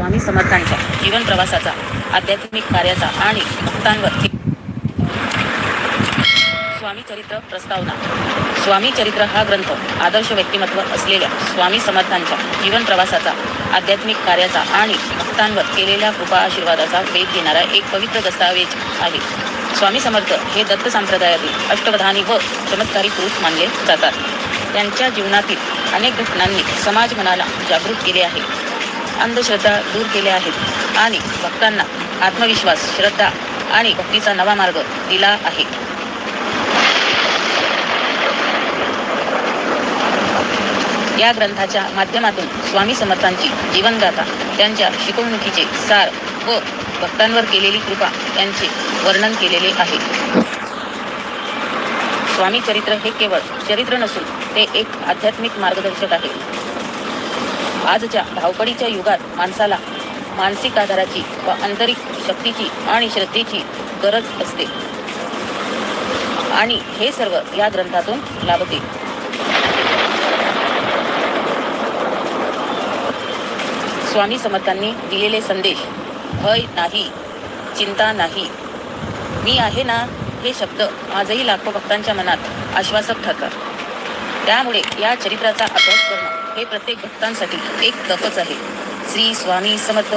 स्वामी समर्थांच्या जीवन प्रवासाचा आध्यात्मिक कार्याचा आणि भक्तांवर स्वामी चरित्र प्रस्तावना. स्वामी चरित्र हा ग्रंथ आदर्श व्यक्तिमत्व असलेल्या स्वामी समर्थांच्या जीवन प्रवासाचा आध्यात्मिक कार्याचा आणि भक्तांवर केलेल्या कृपा आशीर्वादाचा वेध घेणारा एक पवित्र दस्तावेज आहे. स्वामी समर्थ हे दत्त संप्रदायातील अष्टवधानी व चमत्कारी पुरुष मानले जातात. त्यांच्या जीवनातील अनेक घटनांनी समाज मनाला जागृत केले आहे. अंधश्रद्धा दूर केल्या आहेत. आणि भक्तांना आत्मविश्वास श्रद्धा आणि भक्तीचा नवा मार्ग दिला आहे. या ग्रंथाच्या माध्यमातून स्वामी समर्थांची जीवनगाथा त्यांच्या शिकवणुकीचे सार व भक्तांवर केलेली कृपा यांचे वर्णन केलेले आहे. स्वामी चरित्र हे केवळ चरित्र नसून ते एक आध्यात्मिक मार्गदर्शक आहे. आजच्या धावपळीच्या युगात माणसाला मानसिक आधाराची व आंतरिक शक्तीची आणि श्रद्धेची गरज असते. आणि हे सर्व या ग्रंथातून लाभते स्वामी समर्थांनी दिलेले संदेश भय नाही चिंता नाही. मी आहे ना? हे शब्द आजही लाखो भक्तांच्या मनात आश्वासक ठरतात. त्यामुळे या चरित्राचा अभ्यास करणं हे प्रत्येक भक्तांसाठी एक तपच आहे. श्री स्वामी समर्थ.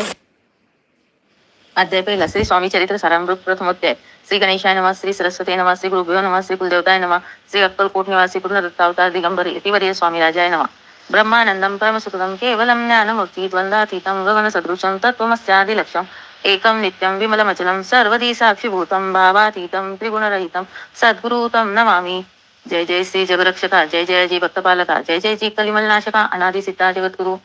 अध्याय पहिला श्री स्वामी चरित्र सारामृत प्रथमोध्याय. श्री गणेशाय नमः श्री सरस्वती नमः श्री गुरुभ्यो नमः श्री कुलदेवताय नमः श्री अक्कलकोट निवासी पूर्णदत्तावतार दिगंबर यतिवर्य स्वामी राजाय नमः. ब्रह्मानंदं परमसुखदं केवलं ज्ञानमुक्ति द्वन्द्वातीतं गगनसदृशं तत्त्वमस्यादिलक्ष्यम् एकं नित्यं विमलमचलं सर्वदी साक्षिभूतं भावातीतं त्रिगुणरहितं सद्गुरुतं नमामि। जय जय श्री जगरक्षका जय जय जी भक्तपालका जय जय जी कलिमलनाशका अनादि सिद्धा जगद्गुरु।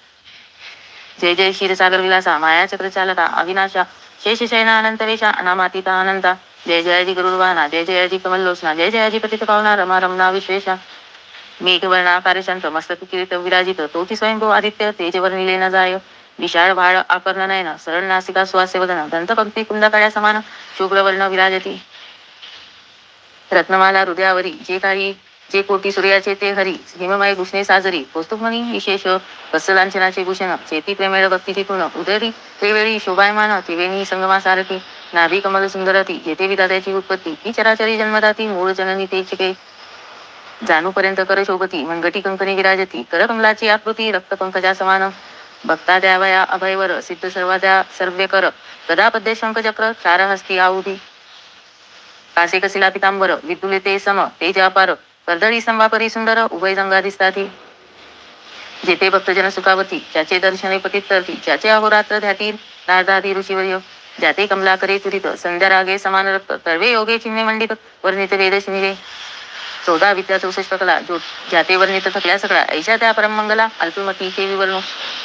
जय जय क्षीरसागर विलासा माया चक्रचालका अविनाशा शेष अनंतवेशा अनामातीता अनंता जय जय जी गरुडवाहना जय जय जी कमललोचना जय जय जी पतित पावना रमा रमना विश्वेशा। मेघवर्णाकार शांत मस्तक किरीट विराजित तोची स्वयंभू आदित्य तेजवर्णिले न जाय। विशाळ भाळ आकर्ण नयन सरळ नासिका सुवास्य वदन दंतपंक्ती कुंदकाळ्या समान शुभ्रवर्ण विराजती। रत्नमाला हृदयावरी जे काही जे कोटी सूर्याचे ते हरी हिममाय भूषणे साजरी कौस्तुभमणी विशेष वत्सलांचनाचे भूषण चेती प्रेमेळ भक्तीची पूर्ण उदरी त्रिवेळी शोभायमान त्रिवेणी संगमासारखी नाभी कमल सुंदरती जेथे विदात्याची उत्पत्ती ही चराचरी जन्मदाती मूळ जननी ते चिके जाणूपर्यंत कर शोभती मनगटी कंकणी विराजती कर कमलाची आकृती रक्त पंकजा समान भक्ता द्यावया अभयवर सिद्ध सर्वाद्या सर्वे कर गदा पद्य शंखचक्र चार हस्ती आहुती. कासे कसिला पितांबर विदुले ते सम ते जापार कर्दळी संवापरी सुंदर उभय जंगा दिसताती जेथे भक्तजन सुखावती ज्याचे दर्शने पतित तरती ज्याचे अहोरात्र ध्यातील नारदादी ऋषीवर्य. ज्याते कमला करे तुरित संध्या रागे समान रक्त तर्वे योगे चिन्हे मंडित वर्णित वेद शिमिरे चौदा विद्या चौसष्ट कला जो ज्याते वर्णित थकल्या सगळा ऐशा त्या परमंगला अल्पमती ते विवर्ण.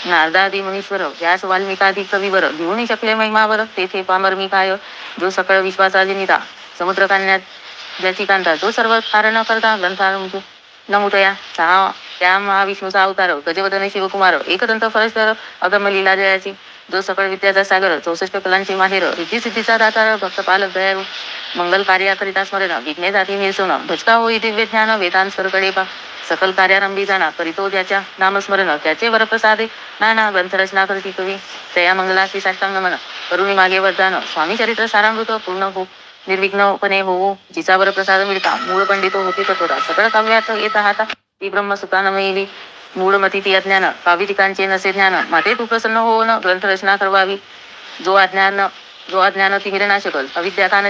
नारदादी मुनीश्वर व्यास वाल्मिकादी कविवर घेऊन शकले महिमावर तेथे पामर मी काय जो सकळ विश्वासा जनिता समुद्र ज्या ज्याची कांता जो सर्व कारण करता ग्रंथा नमुतया सहा त्या महाविष्णूचा अवतार गजवदन शिवकुमार एकदंत फरस्तर अगम लीला जयाची. जो सकळ विद्याचा सागर चौसष्ट कलांची माहेर रिद्धी सिद्धीचा दातार भक्तपालक दयाळू. मंगल कार्याकरिता स्मरण विघ्ने जाती निरसवण भजका होई दिव्य ज्ञान वेदांत सरकडे पा. सकल कार्यारंभी जाणा करीतो ज्याच्या नामस्मरण त्याचे वरप्रसादे. नाना ग्रंथरचना करती कवी. तया मंगलाची साष्टांग मन करुणी मागे वरदान. स्वामी चरित्र सारामृत पूर्ण हो निर्विघ्नपणे होऊ जिचा प्रसाद मिळता. मूळ पंडितो होती तत्वता सकळ काव्यात येत आहात ती ब्रह्म सुतान मिळली मूळ मती ती अज्ञान काव्य ठिकाणचे नसे ज्ञान. माते तू प्रसन्न होऊन ग्रंथरचना करवावी जो अज्ञान जो अज्ञान तिमिर शकल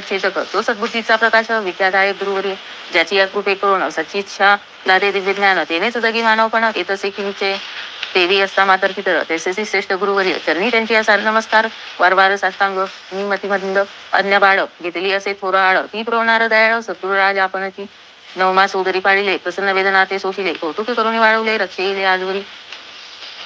छेदक तो सद्बुद्धीचा प्रकाश विद्यादायक गुरुवरी ज्याची या कृपे करून सचिच्छा दादे दिव्य ज्ञान तेनेच जगी मानवपण येतसे किंचे देवी असता मातर पितर तेसेची श्रेष्ठ गुरुवरी चरणी त्यांची असा नमस्कार वारवार साष्टांग मी मतिमंद अन्य बाळ घेतली असे थोर आळ ती पुरवणार दयाळ सत्रुराज आपणची नवमास उदरी पाडिले प्रसन्न वेदना ते सोशिले कौतुक करून वाळवले रक्षेले आजवरी.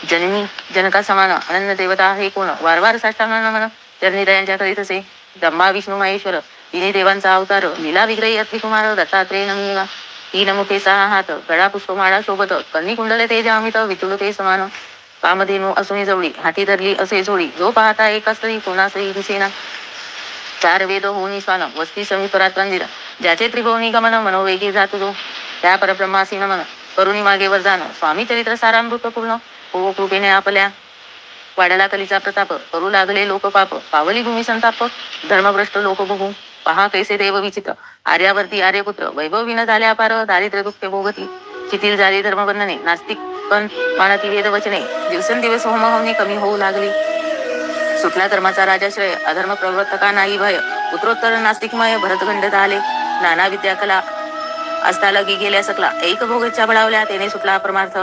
जननी जनका समान अनन्य देवता हे कोण? वारवार साष्टांग नमन चरणी दयांच्या करीत असे ब्रह्मा विष्णू महेश्वर तिने देवांचा अवतार लीला विग्रही अति कुमार दत्तात्रेय नमिला तीन मुखे सहा हात गळा पुष्पमाळा शोभत कन्नी कुंडले ते जामित वितुल ते समान कामधेनू असुनी जवळी हाती धरली असे जोडी जो पाहता एकाच तरी कोणासही दिसेना चार वेद होऊन स्वान वस्ती समीपरात मंदिर ज्याचे त्रिभुवनी गमन मनोवेगी जात जो त्या परब्रह्मासी नमन करुणी मागे वर जाणं स्वामी चरित्र सारामृत पूर्ण हो कृपेने आपल्या वाढला कलीचा प्रताप करू लागले लोक पाप पावली भूमी संताप धर्मभ्रष्ट लोक बघू. पहा कैसे देव विचित्र आर्यावरती आर्यपुत्र वैभव विन झाल्या अपार दारिद्र्य दुःखे भोगती. शिथिल झाली धर्मबंधने नास्तिक पण मानती वेद वचने दिवसेंदिवस होमहवनी कमी होऊ लागली. सुटला धर्माचा राजाश्रय अधर्म प्रवर्तका नाही भय उत्तरोत्तर नास्तिकमय भरतखंड आले नाना विद्या कला असता लगी गेल्या सकला एक भोगच्या बळावल्या त्याने सुटला परमार्थ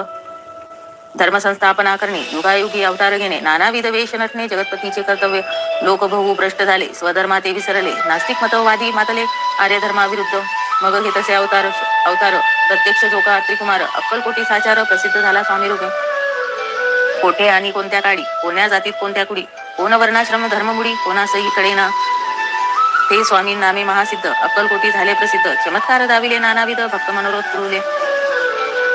धर्म संस्थापना करणे युगायुगी अवतार घेणे नानाविध वेष नटणे जगतपतीचे कर्तव्य. लोकभोगू भ्रष्ट झाले स्वधर्मा ते विसरले नास्तिक मतवादी मातले आर्यधर्माविरुद्ध. मग हे तसे अवतार अवतार प्रत्यक्ष जोका त्रिकुमार अक्कलकोटी साचार प्रसिद्ध झाला स्वामी रूपे कोठे आणि कोणत्या काळी कोण्या जातीत कोणत्या कुडी कोण वर्णाश्रम धर्ममुडी कोणासही कडेना ते स्वामी नामे महासिद्ध अक्कलकोटी झाले प्रसिद्ध चमत्कार दाविले नानाविध भक्त मनोरोध पुरवले.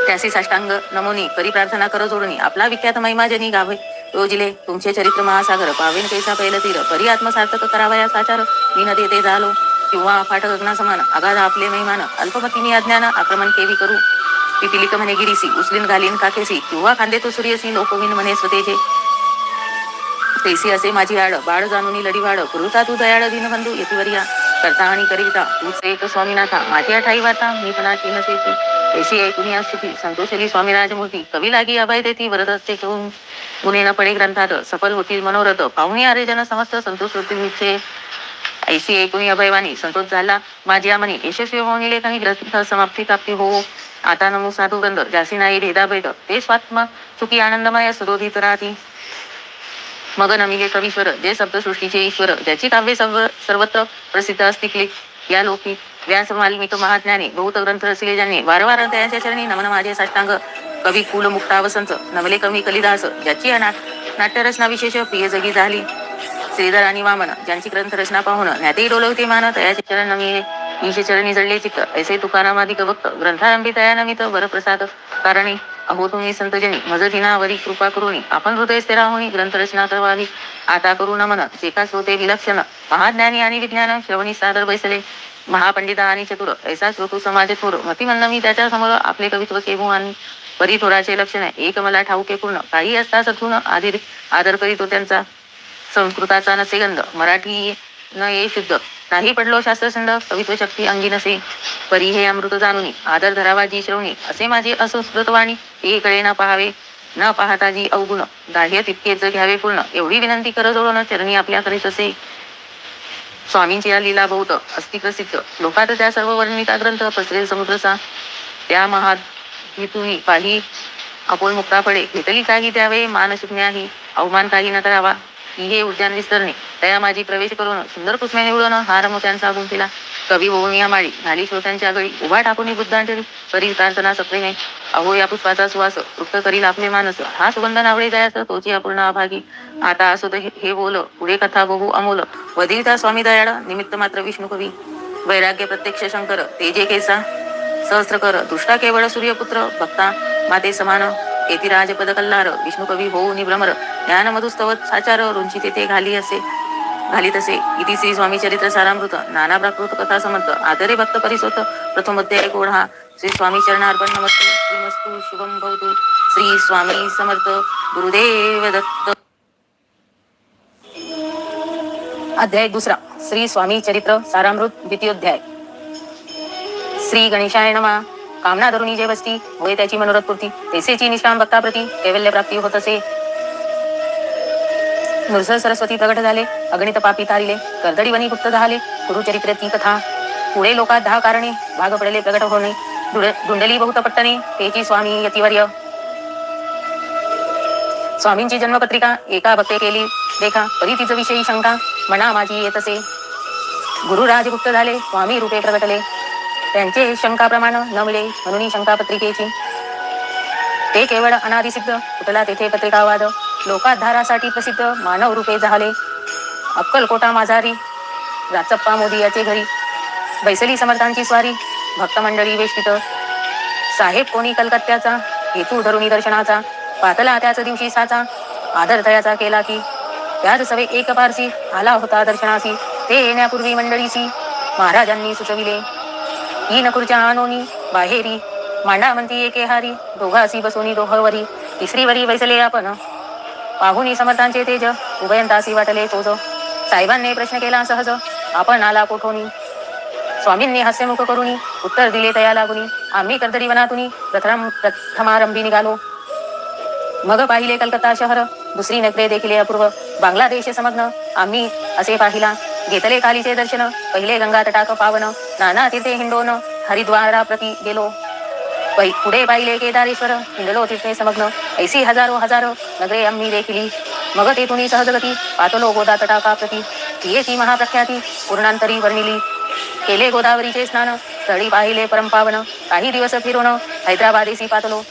त्यासी साष्टांग नमोनी करी प्रार्थना कर जोडणी आपला विख्यात महिमा जनी गावे योजिले तुमचे चरित्र महासागर पावेन कैसा पैल तीर. परी आत्मसार्थक करावया साचार. मी न देते झालो किंवा फाट गगना समान. अगाध आपले महिमान. अल्पमतीने अज्ञान आक्रमण केवी करू. पिपिलिक म्हणे गिरीसी उचलीन घालीन काकेसी किंवा खांदे तो सूर्यसी लोकविन म्हणे स्वतेचे तैसी असे माझी आड बाळ जाणून लढी वाड कुरुता तू दयाळ दीनबंधू येतीवरिया. करता आणि करिता तूच एक स्वामीनाथा. माझी आठाई वाता मी पणाची नसेची ऐशी ऐकून या स्थिती संतोषली स्वामी मूर्ती कवी लागी अभय देती वरद असते घेऊन. गुन्हे न पडे ग्रंथात सफल होतील मनोरथ. पाहुणे आरे जन समस्त संतोष होती निश्चय ऐशी ऐकून अभयवाणी संतोष झाला माझी मनी यशस्वी होऊन काही ग्रंथ समाप्ती प्राप्ती हो. आता नमो साधू गंध जासी नाही भेदा भेद. ते स्वात्मा सुखी आनंदमय सरोधित राहती मग नमिले कवीश्वर जे शब्दसृष्टीचे ईश्वर ज्याची काव्य सर्व सर्वत्र प्रसिद्ध असतील. या लोकी व्यास वाल्मिक महाज्ञानी बहुत ग्रंथ रचले ज्यांनी वारंवार त्यांच्या चरणी नमन माझे साष्टांग. कवी कुल मुक्ता वसंत नवले कवी कलिदास ज्याची अनाट नाट्यरचना विशेष प्रिय जगी झाली. श्रीधर आणि वामन ज्यांची ग्रंथरचना पाहून ज्ञाते डोलवते मान तयाचे चरण नमी ईशे चरणी जडले चित्त. ऐसे तुकारामाधिक भक्त ग्रंथारंभी तया नमित वरप्रसाद. कारणी अहो तुम्ही संतजनी मजदिनावरी कृपा करुणी. आपण हृदय स्थिरा होणी ग्रंथरचना करवावी. आता करू न मन जे का श्रोते विलक्षण. महाज्ञानी आणि विज्ञान श्रवणी सादर बैसले. महापंडिता आणि चतुर ऐसा श्रोतू समाज थोर. मती म्हणणं मी त्याच्यासमोर आपले कवित्व केवू आणि परी थोराचे लक्षण आहे एक मला ठाऊके पूर्ण. काही असता सथून आदर आदर करीतो त्यांचा. संस्कृताचा नसे गंध. मराठी न ये शुद्ध. नाही पडलो शास्त्रसंड कवित्व शक्ती अंगी नसे. परी हे अमृत जाणुनी. आदर धरावा जी श्रवणी. असे माझे असंस्कृत वाणी एकडे न पाहावे न पाहता जी अवगुण. दाह्य तितकेच घ्यावे पूर्ण. एवढी विनंती करत चरणी आपल्याकडेच असे स्वामींची या लीला बहुत अस्ति प्रसिद्ध. लोकात त्या सर्व वर्णिता ग्रंथ पसरे समुद्रचा. त्या महात तुम्ही पाही अपोल मुक्ता फळे घेतली काही द्यावे मान शिकण्याही अवमान काही न करावा ही हे उद्यान विस्तरणे. तया माझी प्रवेश करून सुंदर पुष्पे निवडून हार मोत्यांचा गुंफिला कवी होऊन या माळी झाली श्रोत्यांच्या गळी उभा टाकून बुद्धांजली परी प्रार्थना सप्रेमे अहो या पुष्पाचा सुवास तृप्त करील आपले मानस हा सुगंध नावडे दयास तोची अपूर्ण अभागी. आता असो हे हे बोल पुढे कथा बघू अमोल. वदिता स्वामी दयाळ निमित्त मात्र विष्णू कवी. वैराग्य प्रत्यक्ष शंकर तेजे केसा. सहस्त्र कर दुष्टा केवळ सूर्यपुत्र भक्ता माते समान. येती राजपद कल्लार विष्णू कवी होऊ निभ्रमर ज्ञान मधुस्तवत साचार रुंची तेथे घाली असे. घाली तसे. इति श्री स्वामी चरित्र सारामृत. नाना प्राकृत कथा समर्थ. आदरे भक्त परिसोत. प्रथम अध्याय गोढा. श्री स्वामी चरणार्पण नमस्ते. श्रीमस्तु शुभम भवतु. श्री स्वामी समर्थ. गुरुदेव दत्त. अध्याय दुसरा. श्री स्वामी चरित्र सारामृत द्वितीयोध्याय. श्री गणेशाय नमा. कामना धरुणी जे बसती होय त्याची मनोरथ पूर्ती. तेसेची निष्काम भक्ताप्रती. कैवल्य प्राप्ती होत असे. नृसर सरस्वती प्रगट झाले अगणित पापी तारिले कर्दडी वनी गुप्त झाले गुरुचरित्र ती कथा. पुढे लोकात दहा कारणे भाग पडले प्रगट होणे. धुंडली बहुत पट्टणे तेची स्वामी यतिवर्य. स्वामींची जन्मपत्रिका एका भक्ते केली देखा तरी तिचं विषयी शंका म्हणा माझी येत असे गुरु राजगुप्त झाले स्वामी रूपे प्रगटले. त्यांचे शंकाप्रमाण न मिळे म्हणून शंका पत्रिकेची. ते केवळ अनादिसिद्ध कुठला तेथे पत्रिकावाद लोकाधारासाठी प्रसिद्ध मानव रूपे झाले. अक्कलकोटा माझारी राचप्पा मोदी याचे घरी बैसली समर्थांची स्वारी भक्त मंडळी वेष्टित. साहेब कोणी कलकत्त्याचा हेतू धरुणी दर्शनाचा पातला त्याच दिवशी साचा आदर तयाचा केला की त्याच सवे एक पारसी आला होता दर्शनासी ते येण्यापूर्वी मंडळीसी महाराजांनी सुचविले. तीन नकुरच्या आनोनी बाहेरी मांडा म्हणती एके हारी दोघासी बसोनी दोघवरी तिसरी वरी बैसले आपण. पाहुनी समर्थांचे तेज. उभयंतासी वाटले तोज. साहेबांनी प्रश्न केला सहज. आपण आला कोठोनी? स्वामींनी हास्यमुख करुनी. उत्तर दिले तया लागुनी. आम्ही कर्दरी वनातुनी. प्रथम प्रथमारंभी निघालो. मग पाहिले कलकत्ता शहर. दुसरी नगरे देखील अपूर्व. बांगलादेश समग्न. आम्ही असे पाहिला. घेतले कालीचे दर्शन. पहिले गंगा तटाक पावन. नाना तिथे हिंडोन. हरिद्वारा प्रती गेलो. पै- पुढे पाहिले केदारेश्वर. हिंडलो तिथे समग्न. ऐसी हजारो हजारो नगरे आम्ही देखिली मग तेथून सहजगती पातलो गोदा तटाका प्रती। तिये ती महाप्रख्याती पूर्णांतरी वर्णिली केले गोदावरीचे स्नान स्थळी पाहिले परंपावन काही दिवस फिरून हैदराबादेसी पातलो।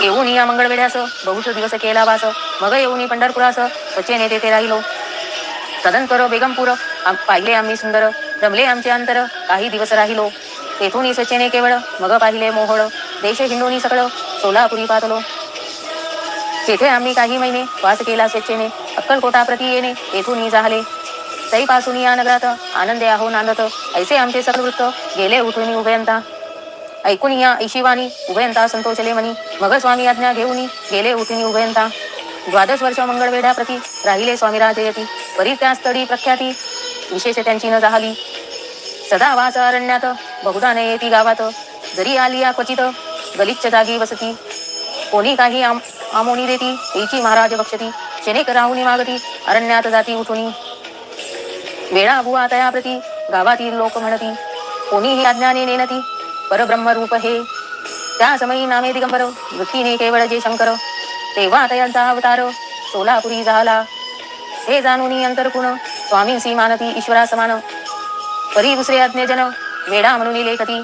येऊन या मंगळवेढ्यास बहुश दिवस केला वास। मग येऊन पंढरपुरास स्वच्छेने तेथे राहिलो। तदंतर बेगमपूर आम- पाहिले आम्ही सुंदर। रमले आमचे अंतर काही दिवस राहिलो। तेथून स्वच्छेने केवळ मग पाहिले मोहळ। देश हिंदूनी सकळ सोलापुरी पातलो। तेथे आम्ही काही महिने वास केला स्वच्छेने अक्कलकोटा प्रती येणे तेथून झाले. तैपासून या नगरात आनंदे आहो नांदत ऐसे आमचे सकल गेले उठून उभयंता. ऐकून या ऐशिवानी उभयंता संतोषले म्हणी मग स्वामी आज्ञा घेऊन गेले उठून उभयंता. द्वादश वर्ष मंगळवेढ्या प्रती राहिले स्वामी राजयती परी त्या स्थळी प्रख्याती विशेष त्यांची न झाली. सदा वास अरण्यात बहुधा न येती गावात जरी आली या क्वचित गलिच्छ जागी वसती. कोणी काही आम आमोनी देती तिची महाराज बक्षती शनेक राहुनी मागती अरण्यात जाती उठुनी. वेळा बुवा तया प्रती गावातील लोक म्हणती कोणीही अज्ञाने नेनती परब्रह्मरूप हे. त्या समयी नामे दिगंबर वृत्तीने केवळ जे शंकर तेव्हा तयांचा अवतार सोलापुरी झाला. हे जाणून अंतरकुण स्वामींसी मानती ईश्वरा समान परी दुसरे अज्ञजन वेडा म्हणून लेखती.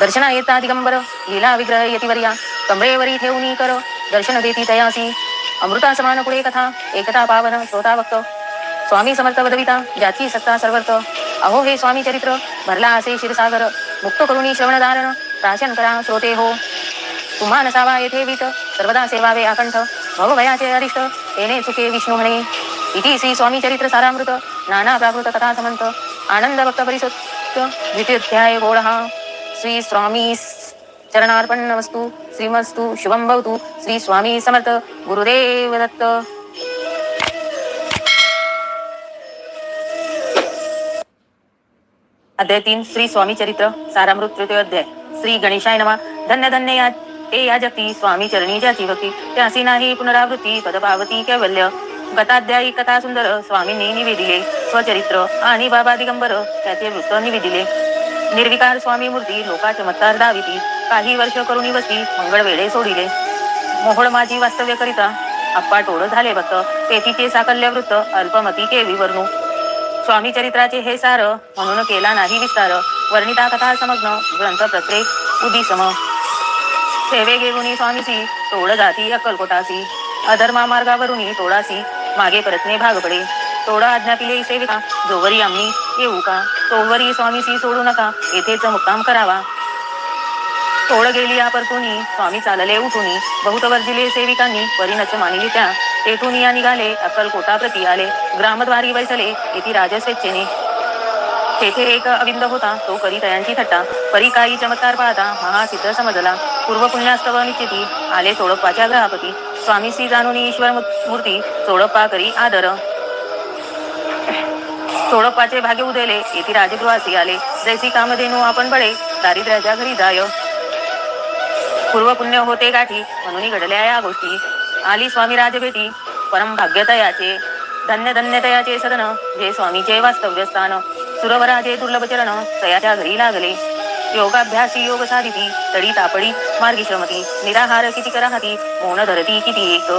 दर्शना येता दिगंबर लीला विग्रह यतिवर्या कमरेवरी ठेवून कर. दर्शन देती तयासी अमृता समान पुढे कथा एकता पावन श्रोता वक्त स्वामी समर्थ वदविता ज्याची सत्ता सर्वर्थ। अहो हे स्वामी चरित्र भरला असे क्षीरसागर। मुक्त करुणी श्रवणधारण प्राशन करा श्रोते हो। तुम्हा नसावा येथे वीत सर्वदा सेवावे आकंठ। भवभयाचे अरिष्ट येणे चुके विष्णू म्हणे। इति श्री स्वामी चरित्र सारामृत नाना प्राकृत कथा समंत। आनंद भक्त परिसुत द्वितीय गोड श्री स्वामी चरणार्पण वस्तू श्रीमस्तु शुभम भवतु। श्री स्वामी समर्थ गुरुदेव दत्त। अध्याय तीन श्री स्वामी चरित्र सारामृत तृतीय अध्याय। श्री गणेशाय नमा। धन्य धन्य या ते या जगती स्वामी चरणी ज्याची भक्ती त्यासी नाही पुनरावृत्ती पदपावती कैवल्य। गताध्यायी कथा सुंदर स्वामींनी निवेदिले। स्वचरित्र आणि बाबा दिगंबर त्याचे वृत्त निवेदिले। निर्विकार स्वामी मूर्ती लोका चमत्कार दाविती। काही वर्ष करून बसली. मंगळ वेळे सोडिले. मोहोळ माझी वास्तव्य करिता अप्पा टोळ झाले भक्त. तेथीचे साकल्य वृत्त अल्पमती के विवर्णू स्वामी चरित्राचे हे सार म्हणून केला नाही विस्तार. वर्णिता कथा समग्न ग्रंथ प्रत्रे उदिसम. सेवे घेऊन स्वामीसी टोळ जाती अक्कलकोटासी. अधर्मा मार्गावरून टोळासी. मागे परतने भाग पडे तोडा आज्ञा पिले सेविका जोवरी आम्ही येऊ का? तोवरी स्वामीसी सोडू नका. येथेच मुक्काम करावा. तोड गेली या परतुनी स्वामी चालले उठुनी बहुत वर्जिले सेविकांनी परिणच मानिली त्या. तेथून या निघाले अक्कलकोटा प्रती आले. ग्रामद्वारी बैसले येथे राजस्वेच्छेने. तेथे एक अविंद होता तो करी तयांची थट्टा. परी काही चमत्कार पाहता महासिद्ध समजला. पूर्व पुण्यास्तव निश्चिती आले सोडप्पाच्या ग्रहापती. स्वामी श्री जाणून ईश्वर मूर्ती सोडप्पा करी आदर. सोडप्पाचे भाग्य उदयले येथे राजगृहासी आले. जैसी कामधेनू आपण बळे दारिद्र्याच्या घरी जाय. पूर्वपुण्य होते गाठी म्हणून घडल्या या गोष्टी. आली स्वामी राजभेटी परम भाग्यतयाचे धन्य धन्यतयाचे सदन जे स्वामीचे वास्तव्य स्थान. सुरवराजे दुर्लभ चरण तयाच्या घरी लागले. योगाभ्यासी योग साधिती तडी तापडी मार्गी श्रमती निराहार किती कराहती मौन धरती किती एक.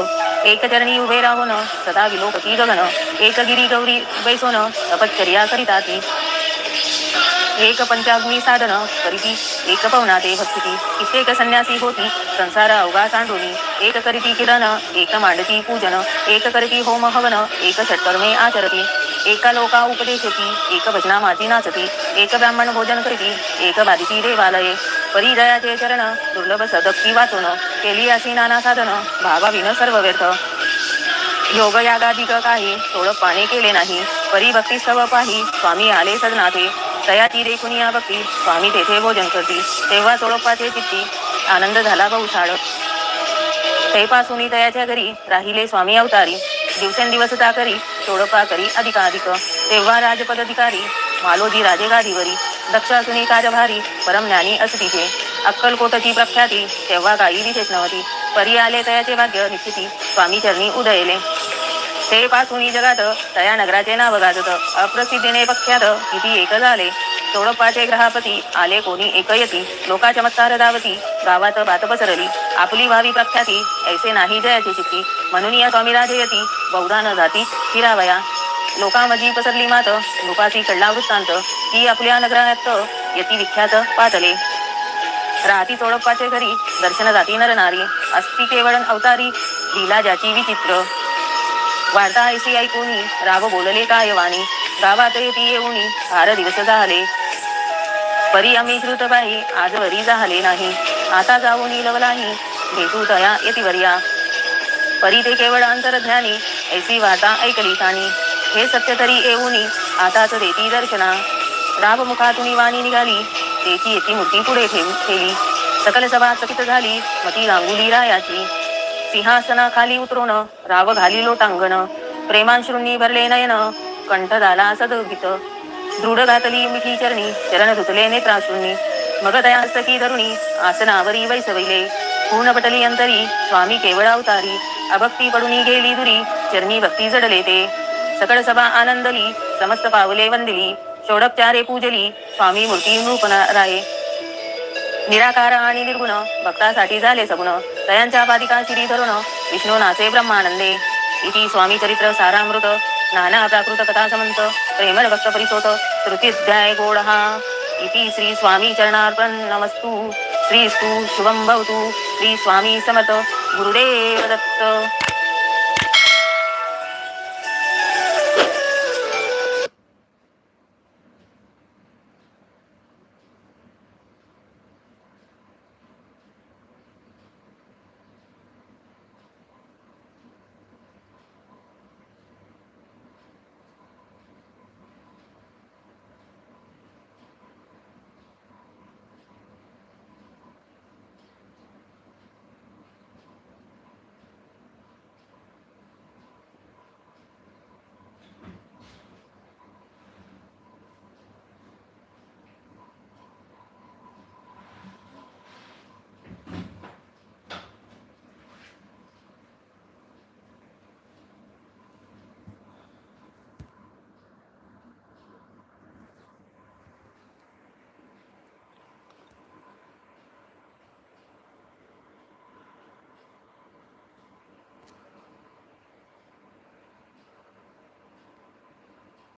एक चरणी उभे राहून सदा विलोकती गगन एक गिरी गौरी बैसोन तपश्चर्या करिता ती एक पंचाग्नी साधन करीती एक पवना ते भक्ती कित्येक संन्यासी होती संसार अवघा सांडोनी एक करीती किरण एक मांडती पूजन। एक करीती होम हवन एक षटकर्मे आचरती। एका लोका उपदेशती एक भजना माती नाचती। एक ब्राह्मण भोजन करीती एक बाधिती देवालये। परिजयाचे चरण दुर्लभ सदक्ती वाचून। केली अशी नाना साधन भावाविन सर्व व्यर्थ योग यागाधिक काही पाणी केले नाही। परिभक्ती भक्ती पाही स्वामी आले सदनाथे। तयाची देखून या भक्ती स्वामी तेथे भोजन करती तेव्हा सोळप्पाचे चित्ती आनंद झाला बहुसाळ तेपासून तयाच्या घरी राहिले स्वामी अवतारी. दिवसेंदिवस ता करी तोडपा करी अधिकाधिक. तेव्हा राजपदाधिकारी मालोजी राजे गादीवरी दक्षासुनी कार्यभारी परमज्ञानी असतीचे अक्कलकोटची प्रख्याती तेव्हा काही विशेष नव्हती परी आले तयाचे भाग्य निश्चिती स्वामी चरणी उदयले. ते पासून जगात तया नगराचे नाव गाजत अप्रसिद्धीने पख्यात किती एक झाले. चोडप्पाचे ग्रहापती आले कोणी एकयती. लोका चमत्कार दावती गावात बात पसरली. आपली व्हावी प्रख्याती. ऐसे नाही जयाची चित्ती. म्हणून या स्वामी राजयती बहुधा न जाती फिरावया. लोकांमजी पसरली मात. रूपाची कडला वृत्तांत. ती आपल्या नगरात यती विख्यात पातले. राहती चोडप्पाचे घरी. दर्शन जाती नर नारी अस्ति केवळ अवतारी. लीला ज्याची विचित्र. वार्ता ऐशी ऐकूनी राव बोलले काय वाणी? गावात येती येऊनी फार दिवस झाले. परी आम्ही श्रुतबाई आजवरी झाले नाही. आता जाऊन लवलाही भेटू तया येती वरिया. परी ते केवळ अंतरज्ञानी ऐसी वार्ता ऐकली कानी हे सत्य तरी येऊनी आताच देती दर्शना. राव मुखातून वाणी निघाली. तेची येती मूर्ती पुढे ठेव ठेवली सकल सभा चकित झाली मती गांगुली रायाची. सिंहासनाखाली उतरून राव घाली लोटांगण प्रेमांश्रूंनी भरले नयन कंठ झाला सदगीत दृढ घातली मिठी चरणी चरण धुतले नेत्राश्रूंनी. मग दया हस्तकी धरुणी आसनावरी वैसवैले. पूर्ण पटली अंतरी स्वामी केवळ अवतारी. अभक्ती पडुनी गेली दुरी चरणी भक्ती जडले ते. सकळ सभा आनंदली समस्त पावले वंदिली. षोडपचारे पूजली स्वामी मूर्ती नृपना राये. निराकार आणि निर्गुण भक्तासाठी झाले सगुण. तयांच्या पादिका शिरी धरुण विष्णू नाचे ब्रह्मानंदे इति स्वामी चरित्र सारामृत नाना प्राकृत कथा समंत प्रेमळ भक्त परिसोत तृतीध्याय गोडहा इति श्री स्वामी चरणार्पण नमस्तु श्रीस्तु शुभं भवतु श्री स्वामी समर्थ गुरुदेव दत्त